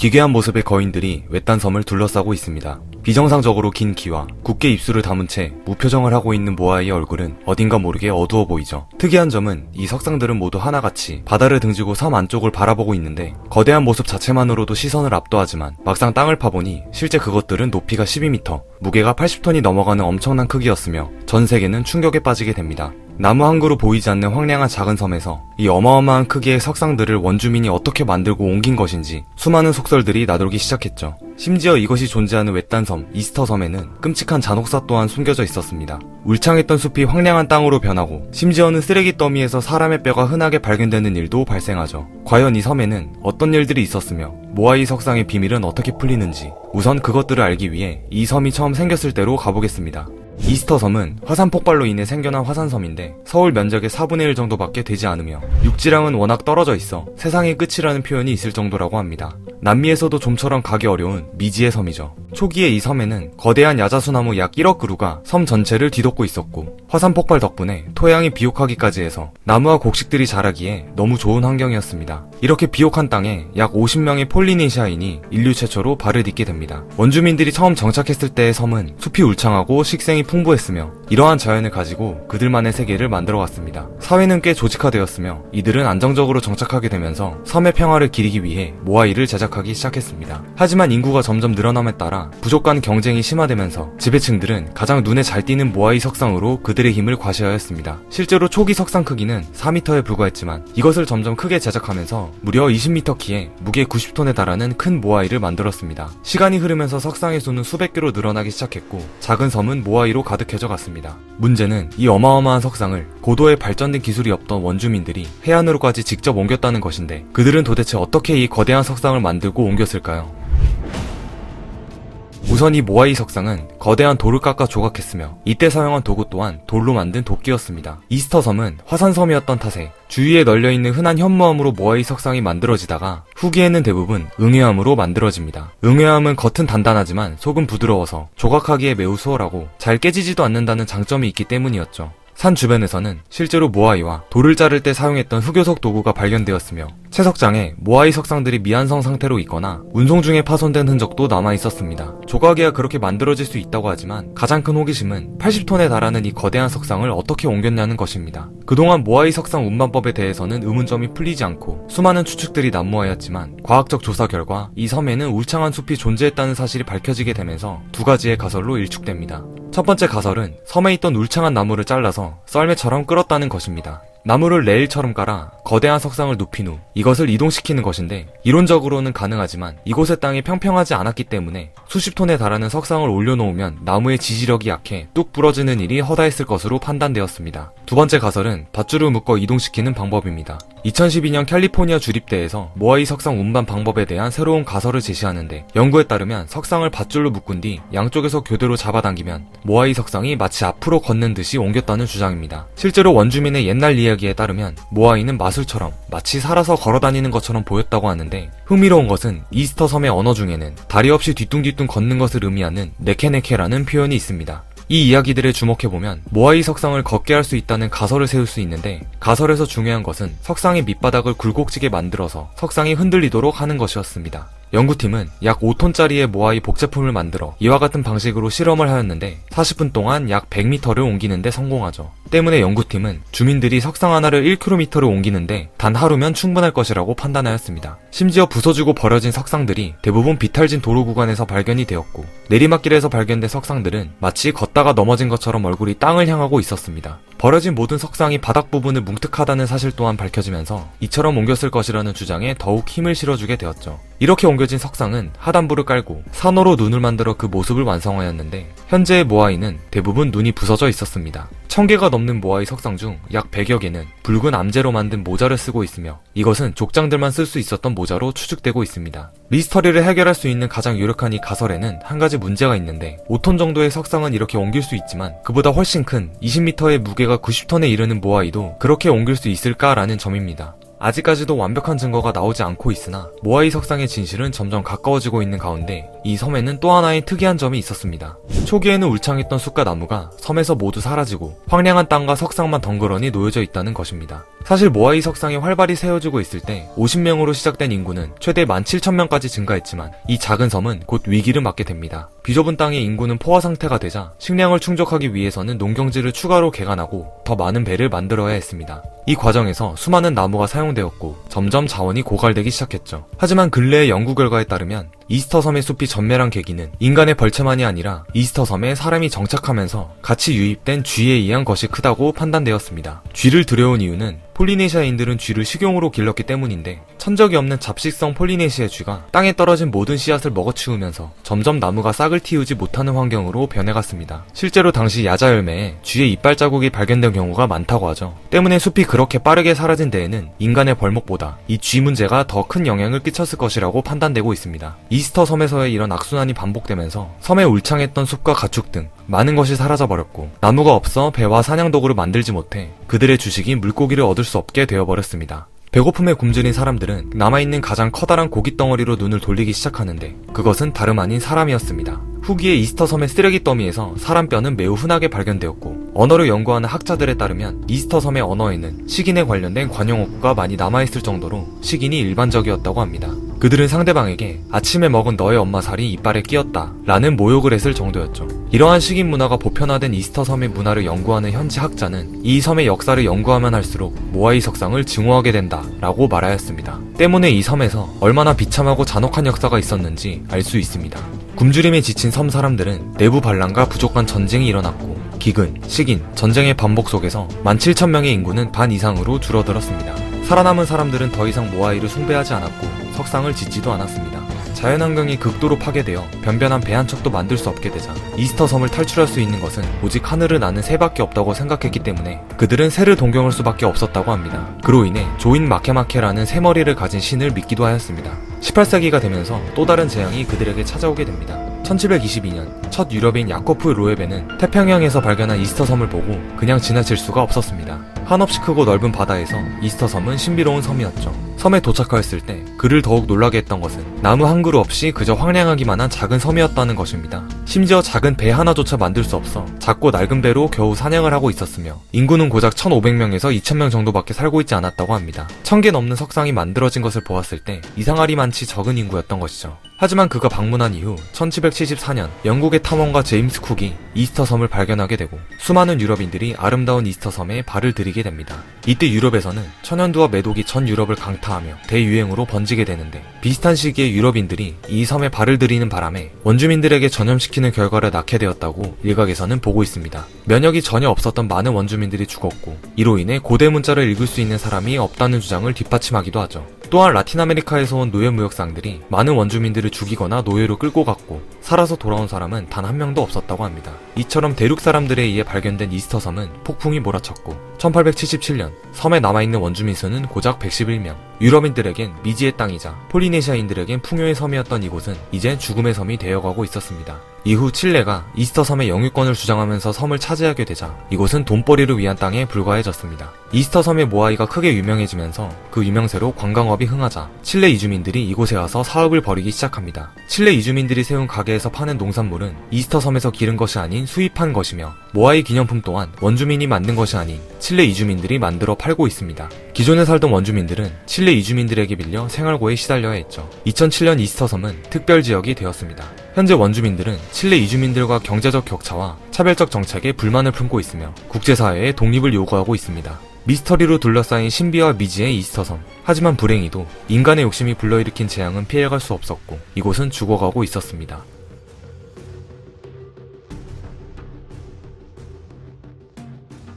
기괴한 모습의 거인들이 외딴 섬을 둘러싸고 있습니다. 비정상적으로 긴 귀와 굳게 입술을 담은 채 무표정을 하고 있는 모아이의 얼굴은 어딘가 모르게 어두워 보이죠. 특이한 점은 이 석상들은 모두 하나같이 바다를 등지고 섬 안쪽을 바라보고 있는데 거대한 모습 자체만으로도 시선을 압도하지만 막상 땅을 파보니 실제 그것들은 높이가 12m, 무게가 80톤이 넘어가는 엄청난 크기였으며 전 세계는 충격에 빠지게 됩니다. 나무 한 그루 보이지 않는 황량한 작은 섬에서 이 어마어마한 크기의 석상들을 원주민이 어떻게 만들고 옮긴 것인지 수많은 속설들이 나돌기 시작했죠. 심지어 이것이 존재하는 외딴 섬 이스터 섬에는 끔찍한 잔혹사 또한 숨겨져 있었습니다. 울창했던 숲이 황량한 땅으로 변하고 심지어는 쓰레기 더미에서 사람의 뼈가 흔하게 발견되는 일도 발생하죠. 과연 이 섬에는 어떤 일들이 있었으며 모아이 석상의 비밀은 어떻게 풀리는지 우선 그것들을 알기 위해 이 섬이 처음 생겼을 때로 가보겠습니다. 이스터 섬은 화산 폭발로 인해 생겨난 화산섬인데 서울 면적의 4분의 1 정도밖에 되지 않으며 육지랑은 워낙 떨어져 있어 세상의 끝이라는 표현이 있을 정도라고 합니다. 남미에서도 좀처럼 가기 어려운 미지의 섬이죠. 초기에 이 섬에는 거대한 야자수나무 약 1억 그루가 섬 전체를 뒤덮고 있었고 화산 폭발 덕분에 토양이 비옥하기까지 해서 나무와 곡식들이 자라기에 너무 좋은 환경이었습니다. 이렇게 비옥한 땅에 약 50명의 폴리네시아인이 인류 최초로 발을 딛게 됩니다. 원주민들이 처음 정착했을 때의 섬은 숲이 울창하고 식생이 풍부했으며 이러한 자연을 가지고 그들만의 세계를 만들어갔습니다. 사회는 꽤 조직화되었으며 이들은 안정적으로 정착하게 되면서 섬의 평화를 기리기 위해 모아이를 제작 하기 시작했습니다. 하지만 인구가 점점 늘어남에 따라 부족 간 경쟁이 심화되면서 지배층들은 가장 눈에 잘 띄는 모아이 석상으로 그들의 힘을 과시하였습니다. 실제로 초기 석상 크기는 4m에 불과했지만 이것을 점점 크게 제작하면서 무려 20m 키에 무게 90톤에 달하는 큰 모아이를 만들었습니다. 시간이 흐르면서 석상의 수는 수백 개로 늘어나기 시작했고 작은 섬은 모아이로 가득해져 갔습니다. 문제는 이 어마어마한 석상을 고도의 발전된 기술이 없던 원주민들이 해안으로까지 직접 옮겼다는 것인데 그들은 도대체 어떻게 이 거대한 석상을 만들 고 옮겼을까요? 우선 이 모아이 석상은 거대한 돌을 깎아 조각했으며 이때 사용한 도구 또한 돌로 만든 도끼였습니다. 이스터 섬은 화산섬이었던 탓에 주위에 널려있는 흔한 현무암으로 모아이 석상이 만들어지다가 후기에는 대부분 응해암으로 만들어집니다. 응해암은 겉은 단단하지만 속은 부드러워서 조각하기에 매우 수월하고 잘 깨지지도 않는다는 장점이 있기 때문이었죠. 산 주변에서는 실제로 모아이와 돌을 자를 때 사용했던 흑요석 도구가 발견되었으며 채석장에 모아이 석상들이 미완성 상태로 있거나 운송 중에 파손된 흔적도 남아 있었습니다. 조각이야 그렇게 만들어질 수 있다고 하지만 가장 큰 호기심은 80톤에 달하는 이 거대한 석상을 어떻게 옮겼냐는 것입니다. 그동안 모아이 석상 운반법에 대해서는 의문점이 풀리지 않고 수많은 추측들이 난무하였지만 과학적 조사 결과 이 섬에는 울창한 숲이 존재했다는 사실이 밝혀지게 되면서 두 가지의 가설로 일축됩니다. 첫 번째 가설은 섬에 있던 울창한 나무를 잘라서 썰매처럼 끌었다는 것입니다. 나무를 레일처럼 깔아 거대한 석상을 눕힌 후 이것을 이동시키는 것인데 이론적으로는 가능하지만 이곳의 땅이 평평하지 않았기 때문에 수십 톤에 달하는 석상을 올려놓으면 나무의 지지력이 약해 뚝 부러지는 일이 허다했을 것으로 판단되었습니다. 두 번째 가설은 밧줄을 묶어 이동시키는 방법입니다. 2012년 캘리포니아 주립대에서 모아이 석상 운반 방법에 대한 새로운 가설을 제시하는데 연구에 따르면 석상을 밧줄로 묶은 뒤 양쪽에서 교대로 잡아당기면 모아이 석상이 마치 앞으로 걷는 듯이 옮겼다는 주장입니다. 실제로 원주민의 옛날 이야기에 따르면 모아이는 마술처럼 마치 살아서 걸어다니는 것처럼 보였다고 하는데 흥미로운 것은 이스터 섬의 언어 중에는 다리 없이 뒤뚱뒤뚱 걷는 것을 의미하는 네케네케라는 표현이 있습니다. 이 이야기들에 주목해보면 모아이 석상을 걷게 할 수 있다는 가설을 세울 수 있는데 가설에서 중요한 것은 석상의 밑바닥을 굴곡지게 만들어서 석상이 흔들리도록 하는 것이었습니다. 연구팀은 약 5톤짜리의 모아이 복제품을 만들어 이와 같은 방식으로 실험을 하였는데 40분 동안 약 100m를 옮기는데 성공하죠. 때문에 연구팀은 주민들이 석상 하나를 1km를 옮기는데 단 하루면 충분할 것이라고 판단하였습니다. 심지어 부서지고 버려진 석상들이 대부분 비탈진 도로 구간에서 발견이 되었고 내리막길에서 발견된 석상들은 마치 걷다가 넘어진 것처럼 얼굴이 땅을 향하고 있었습니다. 버려진 모든 석상이 바닥 부분을 뭉툭하다는 사실 또한 밝혀지면서 이처럼 옮겼을 것이라는 주장에 더욱 힘을 실어주게 되었죠. 이렇게 옮겨진 석상은 하단부를 깔고 산호로 눈을 만들어 그 모습을 완성하였는데 현재의 모아이는 대부분 눈이 부서져 있었습니다. 1000개가 넘는 모아이 석상 중 약 100여 개는 붉은 암제로 만든 모자를 쓰고 있으며 이것은 족장들만 쓸 수 있었던 모자로 추측되고 있습니다. 미스터리를 해결할 수 있는 가장 유력한 이 가설에는 한 가지 문제가 있는데 5톤 정도의 석상은 이렇게 옮길 수 있지만 그보다 훨씬 큰 20m의 무게가 90톤에 이르는 모아이도 그렇게 옮길 수 있을까라는 점입니다. 아직까지도 완벽한 증거가 나오지 않고 있으나 모아이 석상의 진실은 점점 가까워지고 있는 가운데 이 섬에는 또 하나의 특이한 점이 있었습니다. 초기에는 울창했던 숲과 나무가 섬에서 모두 사라지고 황량한 땅과 석상만 덩그러니 놓여져 있다는 것입니다. 사실 모아이 석상이 활발히 세워지고 있을 때 50명으로 시작된 인구는 최대 17,000명까지 증가했지만 이 작은 섬은 곧 위기를 맞게 됩니다. 비좁은 땅의 인구는 포화 상태가 되자 식량을 충족하기 위해서는 농경지를 추가로 개간하고 더 많은 배를 만들어야 했습니다. 이 과정에서 수많은 나무가 사용되었고 점점 자원이 고갈되기 시작했죠. 하지만 근래의 연구 결과에 따르면 이스터 섬의 숲이 전멸한 계기는 인간의 벌채만이 아니라 이스터 섬에 사람이 정착하면서 같이 유입된 쥐에 의한 것이 크다고 판단되었습니다. 쥐를 들여온 이유는 폴리네시아인들은 쥐를 식용으로 길렀기 때문인데 천적이 없는 잡식성 폴리네시아 쥐가 땅에 떨어진 모든 씨앗을 먹어치우면서 점점 나무가 싹을 틔우지 못하는 환경으로 변해갔습니다. 실제로 당시 야자 열매에 쥐의 이빨 자국이 발견된 경우가 많다고 하죠. 때문에 숲이 그렇게 빠르게 사라진 데에는 인간의 벌목보다 이 쥐 문제가 더 큰 영향을 끼쳤을 것이라고 판단되고 있습니다. 이 스터 섬에서의 이런 악순환이 반복되면서 섬에 울창했던 숲과 가축 등 많은 것이 사라져버렸고 나무가 없어 배와 사냥 도구를 만들지 못해 그들의 주식이 물고기를 얻을 수 없게 되어버렸습니다. 배고픔에 굶주린 사람들은 남아있는 가장 커다란 고깃 덩어리로 눈을 돌리기 시작하는데 그것은 다름 아닌 사람이었습니다. 후기에 이스터 섬의 쓰레기 더미에서 사람 뼈는 매우 흔하게 발견되었고 언어를 연구하는 학자들에 따르면 이스터 섬의 언어에는 식인에 관련된 관용어구가 많이 남아있을 정도로 식인이 일반적이었다고 합니다. 그들은 상대방에게 아침에 먹은 너의 엄마 살이 이빨에 끼었다 라는 모욕을 했을 정도였죠. 이러한 식인 문화가 보편화된 이스터 섬의 문화를 연구하는 현지 학자는 이 섬의 역사를 연구하면 할수록 모아이 석상을 증오하게 된다 라고 말하였습니다. 때문에 이 섬에서 얼마나 비참하고 잔혹한 역사가 있었는지 알 수 있습니다. 굶주림에 지친 섬 사람들은 내부 반란과 부족한 전쟁이 일어났고 기근, 식인, 전쟁의 반복 속에서 17,000명의 인구는 반 이상으로 줄어들었습니다. 살아남은 사람들은 더 이상 모아이를 숭배하지 않았고 석상을 짓지도 않았습니다. 자연환경이 극도로 파괴되어 변변한 배 한 척도 만들 수 없게 되자 이스터 섬을 탈출할 수 있는 것은 오직 하늘을 나는 새밖에 없다고 생각했기 때문에 그들은 새를 동경할 수밖에 없었다고 합니다. 그로 인해 조인 마케마케라는 새 머리를 가진 신을 믿기도 하였습니다. 18세기가 되면서 또 다른 재앙이 그들에게 찾아오게 됩니다. 1722년 첫 유럽인 야코프 로에베는 태평양에서 발견한 이스터 섬을 보고 그냥 지나칠 수가 없었습니다. 한없이 크고 넓은 바다에서 이스터 섬은 신비로운 섬이었죠. 섬에 도착하였을 때 그를 더욱 놀라게 했던 것은 나무 한 그루 없이 그저 황량하기만 한 작은 섬이었다는 것입니다. 심지어 작은 배 하나조차 만들 수 없어 작고 낡은 배로 겨우 사냥을 하고 있었으며 인구는 고작 1500명에서 2000명 정도밖에 살고 있지 않았다고 합니다. 1000개 넘는 석상이 만들어진 것을 보았을 때 이상하리 많지 적은 인구였던 것이죠. 하지만 그가 방문한 이후 1774년 영국의 탐험가 제임스 쿡이 이스터 섬을 발견하게 되고 수많은 유럽인들이 아름다운 이스터 섬에 발을 들이게 됩니다. 이때 유럽에서는 천연두와 매독이 전 유럽을 강타하며 대유행으로 번지 게 되는데 비슷한 시기에 유럽인들이 이 섬에 발을 들이는 바람에 원주민들에게 전염시키는 결과를 낳게 되었다고 일각에서는 보고 있습니다. 면역이 전혀 없었던 많은 원주민들이 죽었고 이로 인해 고대 문자를 읽을 수 있는 사람이 없다는 주장을 뒷받침하기도 하죠. 또한 라틴 아메리카에서 온 노예 무역상들이 많은 원주민들을 죽이거나 노예로 끌고 갔고 살아서 돌아온 사람은 단 한 명도 없었다고 합니다. 이처럼 대륙 사람들에 의해 발견된 이스터 섬은 폭풍이 몰아쳤고 1877년 섬에 남아있는 원주민 수는 고작 111명. 유럽인들에겐 미지의 땅이자 폴리네시아인들에겐 풍요의 섬이었던 이곳은 이제 죽음의 섬이 되어가고 있었습니다. 이후 칠레가 이스터 섬의 영유권을 주장하면서 섬을 차지하게 되자 이곳은 돈벌이를 위한 땅에 불과해졌습니다. 이스터 섬의 모아이가 크게 유명해지면서 그 유명세로 관광업이 흥하자 칠레 이주민들이 이곳에 와서 사업을 벌이기 시작합니다. 칠레 이주민들이 세운 가게에서 파는 농산물은 이스터 섬에서 기른 것이 아닌 수입한 것이며 모아이 기념품 또한 원주민이 만든 것이 아닌 칠레 이주민들이 만들어 팔고 있습니다. 기존에 살던 원주민들은 칠레 이주민들에게 빌려 생활고에 시달려야 했죠. 2007년 이스터 섬은 특별 지역이 되었습니다. 현재 원주민들은 칠레 이주민들과 경제적 격차와 차별적 정책에 불만을 품고 있으며 국제사회에 독립을 요구하고 있습니다. 미스터리로 둘러싸인 신비와 미지의 이스터 섬. 하지만 불행히도 인간의 욕심이 불러일으킨 재앙은 피해갈 수 없었고 이곳은 죽어가고 있었습니다.